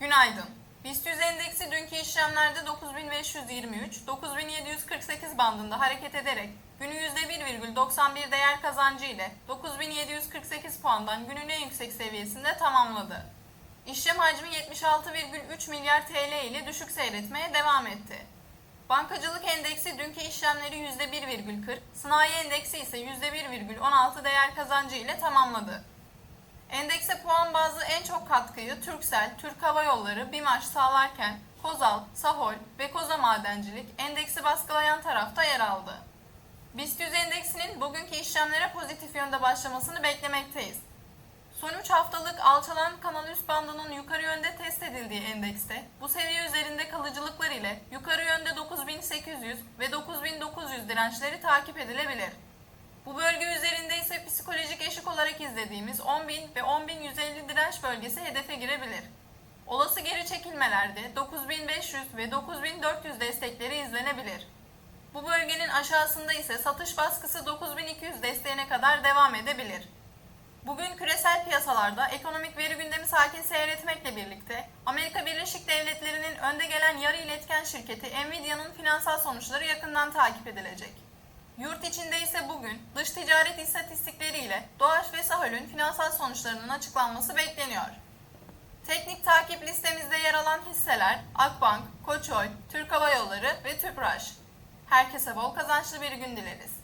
Günaydın. BIST 100 endeksi dünkü işlemlerde 9523, 9748 bandında hareket ederek günü %1,91 değer kazancı ile 9748 puandan günün en yüksek seviyesinde tamamladı. İşlem hacmi 76,3 milyar TL ile düşük seyretmeye devam etti. Bankacılık endeksi dünkü işlemleri %1,40, sanayi endeksi ise %1,16 değer kazancı ile tamamladı. En çok katkıyı Turkcell, Türk Hava Yolları, BİMAŞ sağlarken Kozal, Sahol ve Koza Madencilik endeksi baskılayan tarafta yer aldı. BIST 100 endeksinin bugünkü işlemlere pozitif yönde başlamasını beklemekteyiz. Son 3 haftalık alçalan kanal üst bandının yukarı yönde test edildiği endekste bu seviye üzerinde kalıcılıklar ile yukarı yönde 9800 ve 9900 dirençleri takip edilebilir. Bu bölge üzerinde ise psikolojik eşik olarak izlediğimiz 10.000 ve 10.150 direnç bölgesi hedefe girebilir. Olası geri çekilmelerde 9500 ve 9400 destekleri izlenebilir. Bu bölgenin aşağısında ise satış baskısı 9200 desteğine kadar devam edebilir. Bugün küresel piyasalarda ekonomik veri gündemi sakin seyretmekle birlikte Amerika Birleşik Devletleri'nin önde gelen yarı iletken şirketi Nvidia'nın finansal sonuçları yakından takip edilecek. Yurt içinde ise bugün dış ticaret istatistikleriyle Doğaç ve Sahol'ün finansal sonuçlarının açıklanması bekleniyor. Teknik takip listemizde yer alan hisseler Akbank, Koçoy, Türk Hava Yolları ve Tüpraş. Herkese bol kazançlı bir gün dileriz.